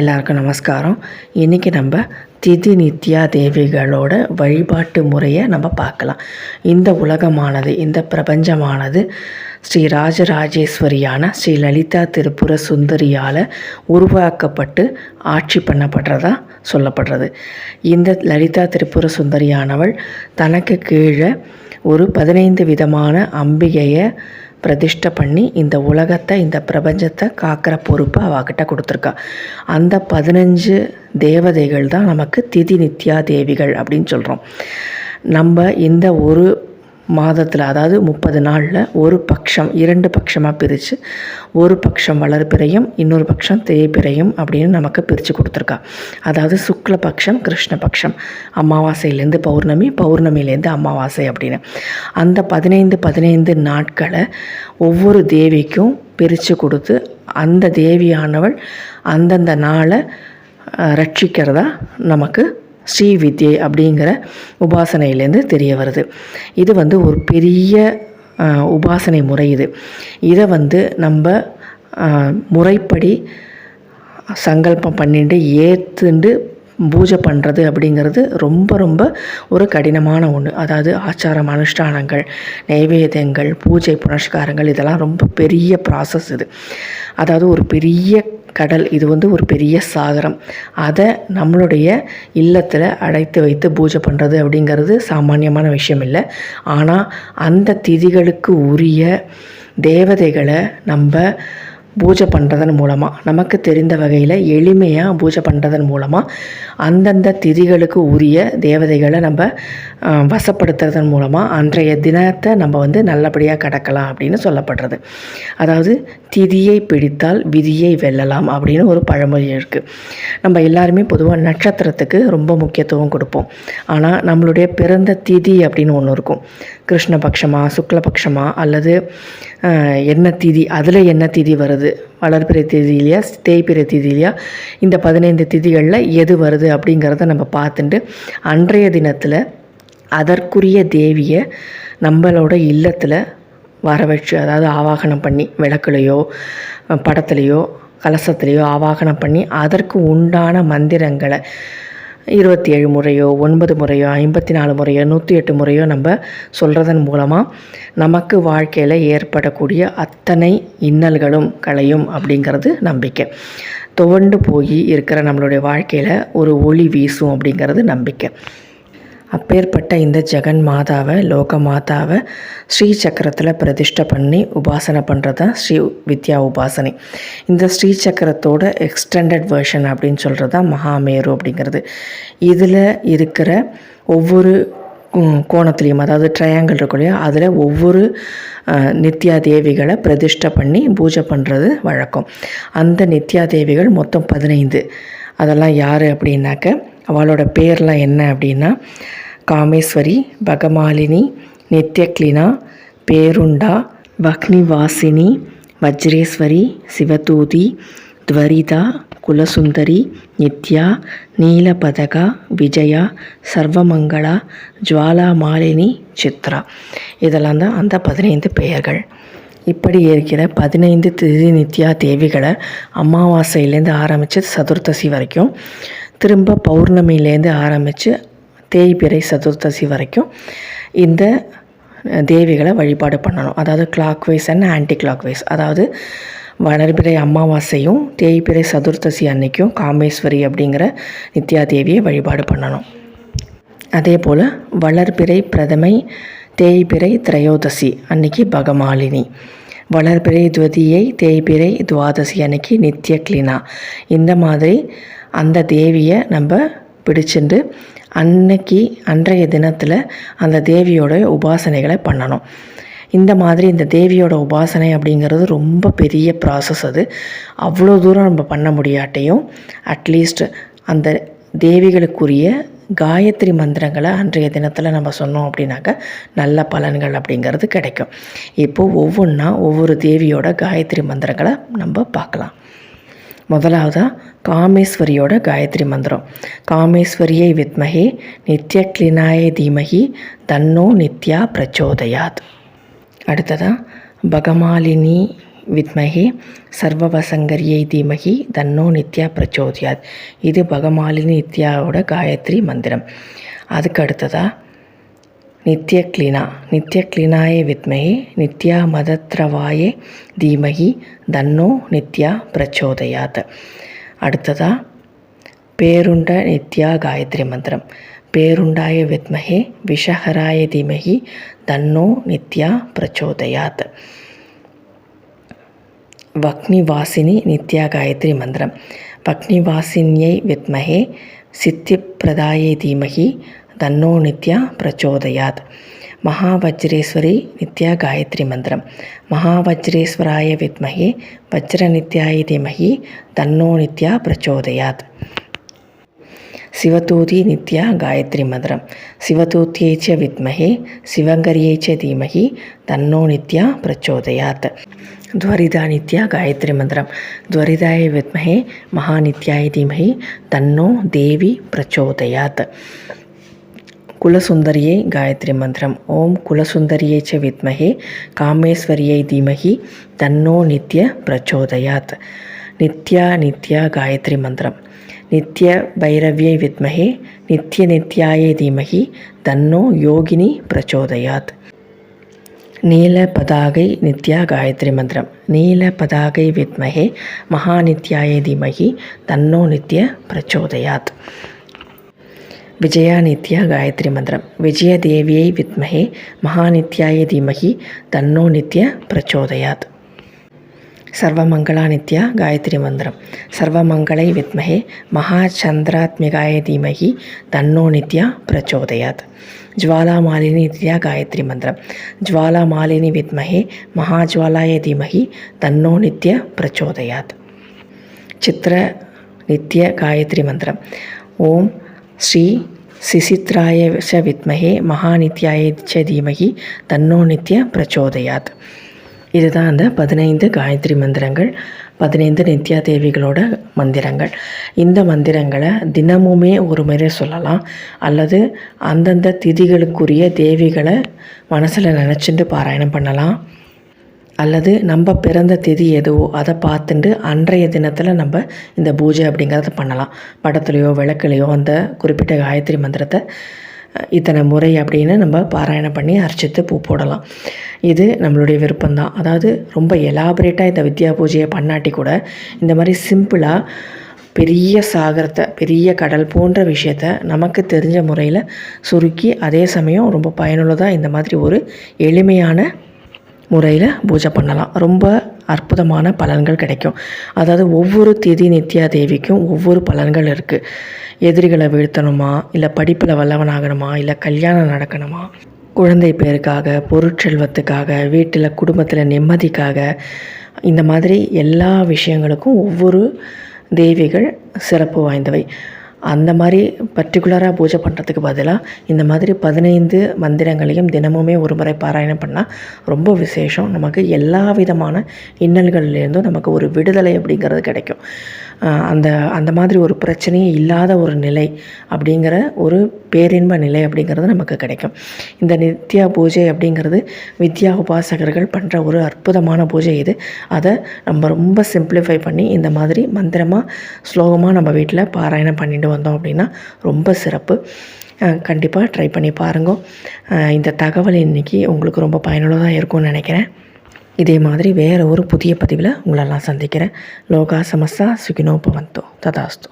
எல்லாருக்கும் நமஸ்காரம். இன்றைக்கி நம்ம திதி நித்யா தேவிகளோட வழிபாட்டு முறையை நம்ம பார்க்கலாம். இந்த உலகமானது இந்த பிரபஞ்சமானது ஸ்ரீ ராஜராஜேஸ்வரியான ஸ்ரீ லலிதா திருப்புர சுந்தரியால் உருவாக்கப்பட்டு ஆட்சி பண்ணப்படுறதா சொல்லப்படுறது. இந்த லலிதா திருப்புர சுந்தரியானவள் தனக்கு கீழே ஒரு பதினைந்து விதமான அம்பிகையை பிரதிஷ்டை பண்ணி இந்த உலகத்தை இந்த பிரபஞ்சத்தை காக்கிற பொறுப்பை அவகிட்ட கொடுத்துருக்கா. அந்த பதினஞ்சு தேவதைகள் தான் நமக்கு திதி நித்யா தேவிகள் அப்படின்னு சொல்கிறோம் நம்ம இந்த ஒரு மாதத்தில் அதாவது முப்பது நாளில் ஒரு பட்சம் இரண்டு பட்சமாக பிரித்து ஒரு பட்சம் வளர்பிறையும் இன்னொரு பட்சம் தேய்பிறையும் அப்படின்னு நமக்கு பிரித்து கொடுத்துருக்கா. அதாவது சுக்ல பட்சம் கிருஷ்ண பட்சம் அமாவாசையிலேருந்து பௌர்ணமி பௌர்ணமிலேருந்து அமாவாசை அப்படின்னு. அந்த பதினைந்து பதினைந்து நாட்களை ஒவ்வொரு தேவிக்கும் பிரித்து கொடுத்து அந்த தேவியானவள் அந்தந்த நாளை ரட்சிக்கிறதா நமக்கு ஸ்ரீ வித்யை அப்படிங்கிற உபாசனையிலேருந்து தெரிய வருது. இது வந்து ஒரு பெரிய உபாசனை முறை இது. இதை வந்து நம்ம முறைப்படி சங்கல்பம் பண்ணிட்டு ஏற்றுண்டு பூஜை பண்ணுறது அப்படிங்கிறது ரொம்ப ரொம்ப ஒரு கடினமான ஒன்று அதாவது ஆச்சாரம் அனுஷ்டானங்கள் நைவேத்தியங்கள் பூஜை புனஸ்காரங்கள் இதெல்லாம் ரொம்ப பெரிய ப்ராசஸ் இது. அதாவது ஒரு பெரிய கடல் இது வந்து ஒரு பெரிய சாகரம். அதை நம்மளுடைய இல்லத்தில் அடைத்து வைத்து பூஜை பண்ணுறது அப்படிங்கிறது சாமானியமான விஷயம் இல்லை ஆனால் அந்த திதிகளுக்கு உரிய தேவதைகளை நம்ம பூஜை பண்ணுறதன் மூலமாக நமக்கு தெரிந்த வகையில் எளிமையாக பூஜை பண்ணுறதன் மூலமாக அந்தந்த திதிகளுக்கு உரிய தேவதைகளை நம்ம வசப்படுத்துறதன் மூலமாக அன்றைய தினத்தை நம்ம வந்து நல்லபடியாக கடக்கலாம் அப்படின்னு சொல்லப்படுறது. அதாவது திதியை பிடித்தால் விதியை வெல்லலாம் அப்படின்னு ஒரு பழமொழி இருக்குது நம்ம எல்லாருமே பொதுவாக நட்சத்திரத்துக்கு ரொம்ப முக்கியத்துவம் கொடுப்போம். ஆனால் நம்மளுடைய பிறந்த திதி அப்படின்னு ஒன்று இருக்கும். கிருஷ்ணபக்ஷமா சுக்லபக்ஷமா அல்லது என்ன திதி அதில் என்ன திதி வருது? வளர்பிறை திதியிலையா தேய்பிறை திதியிலையா இந்த பதினைந்து திதிகளில் எது வருது அப்படிங்கிறத நம்ம பார்த்துட்டு அன்றைய தினத்தில் அதற்குரிய தேவியை நம்மளோட இல்லத்தில் வர வச்சு அதாவது ஆவாகனம் பண்ணி விளக்குலையோ படத்துலையோ கலசத்துலேயோ ஆவாகனம் பண்ணி அதற்கு உண்டான மந்திரங்களை இருபத்தி ஏழு முறையோ ஒன்பது முறையோ ஐம்பத்தி நாலு முறையோ நூற்றி எட்டு முறையோ நம்ம சொல்கிறதன் மூலமாக நமக்கு வாழ்க்கையில் ஏற்படக்கூடிய அத்தனை இன்னல்களும் களையும் அப்படிங்கிறது நம்பிக்கை. துவண்டு போய் இருக்கிற நம்மளுடைய வாழ்க்கையில் ஒரு ஒளி வீசும் அப்படிங்கிறது நம்பிக்கை. அப்பேற்பட்ட இந்த ஜெகன் மாதாவை லோக மாதாவை ஸ்ரீ சக்கரத்தில் பிரதிஷ்டை பண்ணி உபாசனை பண்ணுறது தான் ஸ்ரீ வித்யா உபாசனை. இந்த ஸ்ரீ சக்கரத்தோட எக்ஸ்டெண்டட் வெர்ஷன் அப்படின்னு சொல்கிறது தான் மகாமேரு அப்படிங்கிறது. இதில் இருக்கிற ஒவ்வொரு கோணத்துலேயும் அதாவது ட்ரையாங்கிள் இருக்கும் இல்லையா அதில் ஒவ்வொரு நித்யா தேவிகளை பிரதிஷ்டை பண்ணி பூஜை பண்ணுறது வழக்கம். அந்த நித்யா தேவிகள் மொத்தம் பதினைந்து. அதெல்லாம் யார் அப்படின்னாக்க அவளோட பேர்லாம் என்ன அப்படின்னா காமேஸ்வரி பகமாலினி நித்யக்லினா பேருண்டா வக்னிவாசினி வஜ்ரேஸ்வரி சிவதூதி துவரிதா குலசுந்தரி நித்யா நீலபதகா விஜயா சர்வமங்களா ஜுவாலா மாலினி சித்ரா. இதெல்லாம் தான் அந்த பதினைந்து பெயர்கள். இப்படி இருக்கிற பதினைந்து திதி நித்யா தேவிகளை அமாவாசையிலேருந்து ஆரம்பித்து சதுர்த்தசி வரைக்கும் திரும்ப பௌர்ணமியிலேருந்து ஆரம்பித்து தேய்பிறை சதுர்த்தசி வரைக்கும் இந்த தேவிகளை வழிபாடு பண்ணணும். அதாவது clockwise and anti clockwise அதாவது வளர்பிறை அமாவாசையும் தேய்பிறை சதுர்த்தசி அன்னைக்கும் காமேஸ்வரி அப்படிங்கிற நித்யா தேவியை வழிபாடு பண்ணணும். அதே போல் வளர்பிறை பிரதமை தேய்பிறை திரையோதசி அன்னைக்கு பகமாலினி. வளர்பிறை துவதியை தேய்பிறை துவாதசி அன்னைக்கு நித்ய கிளினா இந்த மாதிரி அந்த தேவியை நம்ம பிடிச்சிட்டு அன்னைக்கு அன்றைய தினத்தில் அந்த தேவியோட உபாசனைகளை பண்ணணும். இந்த மாதிரி இந்த தேவியோட உபாசனை அப்படிங்கிறது ரொம்ப பெரிய ப்ராசஸ் அது. அவ்வளோ தூரம் நம்ம பண்ண முடியாட்டையும் அட்லீஸ்ட் அந்த தேவிகளுக்குரிய காயத்ரி மந்திரங்களை அன்றைய தினத்தில் நம்ம சொன்னோம் அப்படின்னாக்க நல்ல பலன்கள் அப்படிங்கிறது கிடைக்கும். இப்போது ஒவ்வொன்றா ஒவ்வொரு தேவியோட காயத்ரி மந்திரங்களை நம்ம பார்க்கலாம். முதலாவதாக காமேஸ்வரியோட காயத்ரி மந்திரம். காமேஸ்வரியை வித்மகே நித்ய கிளினாய தீமகி தன்னோ நித்யா பிரச்சோதயாத். அடுத்ததாக பகமாலினி வித்மகே சர்வவசங்கரியை தீமகி தன்னோ நித்யா பிரச்சோதியாத். இது பகமாலினி நித்யாவோட காயத்ரி மந்திரம். அதுக்கு அடுத்ததாக நித்ய கிளீனா. நித்ய கிளீனாய வித்மகி நித்யா மதத்ரவாயே தீமகி தன்னோ நித்யா பிரச்சோதயாத். அடுத்ததாக பேருண்ட நித்யா காயத்ரி மந்திரம். பேருண்டாய வித்மகே விஷஹராய தீமகி தன்னோ நித்யா பிரச்சோதயாத். வக்னிவாசினி நித்யா காயத்ரி மந்திரம். வக்னிவாசினியை வித்மகே சித்திப்பிரதாயை தீமகி तन्नो नित्या प्रचोदयात् महावज्रेश्वरी नित्या गायत्रीमन्त्रं महावज्रेश्वराय विद्महे वज्रनित्याय धीमहि तन्नो नित्या प्रचोदयात् शिवतूती नित्या गायत्रीमन्त्रं शिवतूत्यै च विद्महे शिवङ्गर्यै च धीमहि तन्नो नित्या प्रचोदयात् द्वरिदा नित्या गायत्रीमन्त्रं द्वरिदाय विद्महे महानित्याय धीमहि तन्नो देवी प्रचोदयात् குலசுந்தரியை காயத்ரி மந்திரம். ஓம் குலசுந்தரியை ச வித்மகே காமேஸ்வரியை தீமகி தன்னோ நித்ய பிரச்சோதயாத். நித்யா நித்யா காயத்ரி மந்திரம். நித்ய பைரவியை வித்மகே நித்ய நித்யாயை தீமகி தன்னோ யோகினி பிரச்சோதயாத். நீல பதாகை நித்யா காயத்ரி மந்திரம். நீல பதாகை வித்மகே மகாநித்யாய தீமகி தன்னோ நித்ய பிரச்சோதயாத். விஜயா நித்யா காயத்ரி மந்திரம் விஜயதேவியை வித்மகே மகாநித்யாய தீமகி தன்னோ நித்ய பிரச்சோதயாத் சர்வமங்களா நித்யா காயத்ரி மந்திரம் சர்வமங்களை வித்மகே மகாச்சந்திராத்மிகாய தீமகி தன்னோ நித்யா பிரச்சோதயாத் ஜுவாலாமாலினி நித்யா காயத்ரி மந்திரம் ஜுவாலாமாலினி வித்மகே மகாஜ்வாலாய தீமகி தன்னோ ஸ்ரீ சிசித்ராய ச வித்மகே மகாநித்யாய ச தீமகி தன்னோ நித்ய பிரச்சோதயாத். இதுதான் அந்த பதினைந்து காயத்ரி மந்திரங்கள் பதினைந்து நித்யா தேவிகளோட மந்திரங்கள். இந்த மந்திரங்களை தினமுமே ஒரு முறை சொல்லலாம். அல்லது அந்தந்த திதிகளுக்குரிய தேவிகளை மனசில் நினச்சிட்டு பாராயணம் பண்ணலாம். அல்லது நம்ம பிறந்த திதி எதுவோ அதை பார்த்துட்டு அன்றைய தினத்தில் நம்ம இந்த பூஜை அப்படிங்கிறத பண்ணலாம். படத்துலையோ விளக்குலையோ அந்த குறிப்பிட்ட காயத்ரி மந்திரத்தை இத்தனை முறை அப்படின்னு நம்ம பாராயணம் பண்ணி அர்ச்சித்து பூ போடலாம். இது நம்மளுடைய விருப்பம்தான். அதாவது ரொம்ப எலாபரேட்டாக இந்த வித்யா பூஜையை பண்ணாட்டி கூட இந்த மாதிரி சிம்பிளாக பெரிய சாகரத்தை பெரிய கடல் போன்ற விஷயத்த நமக்கு தெரிஞ்ச முறையில் சுருக்கி அதே சமயம் ரொம்ப பயனுள்ளதாக இந்த மாதிரி ஒரு எளிமையான முறையில் பூஜை பண்ணலாம். ரொம்ப அற்புதமான பலன்கள் கிடைக்கும். அதாவது ஒவ்வொரு திதி நித்யா தேவிக்கும் ஒவ்வொரு பலன்கள் இருக்குது எதிரிகளை வீழ்த்தணுமா? இல்லை படிப்பில் வல்லவனாகணுமா? இல்லை கல்யாணம் நடக்கணுமா? குழந்தை பேருக்காக பொருட்செல்வத்துக்காக வீட்டில் குடும்பத்தில் நிம்மதிக்காக இந்த மாதிரி எல்லா விஷயங்களுக்கும் ஒவ்வொரு தேவிகள் சிறப்பு வாய்ந்தவை. அந்த மாதிரி பர்டிகுலராக பூஜை பண்ணுறதுக்கு பதிலாக இந்த மாதிரி பதினைந்து மந்திரங்களையும் தினமுமே ஒரு முறை பாராயணம் பண்ணால் ரொம்ப விசேஷம். நமக்கு எல்லா விதமான இன்னல்கள்லேருந்தும் நமக்கு ஒரு விடுதலை அப்படிங்கிறது கிடைக்கும். அந்த அந்த மாதிரி ஒரு பிரச்சனையே இல்லாத ஒரு நிலை அப்படிங்கிற ஒரு பேரின்ப நிலை அப்படிங்கிறது நமக்கு கிடைக்கும். இந்த நித்யா பூஜை அப்படிங்கிறது வித்யா உபாசகர்கள் பண்ணுற ஒரு அற்புதமான பூஜை இது. அதை நம்ம ரொம்ப சிம்பிளிஃபை பண்ணி இந்த மாதிரி மந்திரமாக ஸ்லோகமாக நம்ம வீட்டில் பாராயணம் பண்ணிட்டு வந்தோம் அப்படின்னா ரொம்ப சிறப்பு. கண்டிப்பாக ட்ரை பண்ணி பாருங்கள் இந்த தகவல் இன்றைக்கி உங்களுக்கு ரொம்ப பயனுள்ளதாக இருக்கும்னு நினைக்கிறேன். இதே மாதிரி வேறு ஒரு புதிய பதிவில் உங்களெல்லாம் சந்திக்கிறேன். லோகா சமஸ்தா சுகினோ பவந்தோ ததாஸ்து.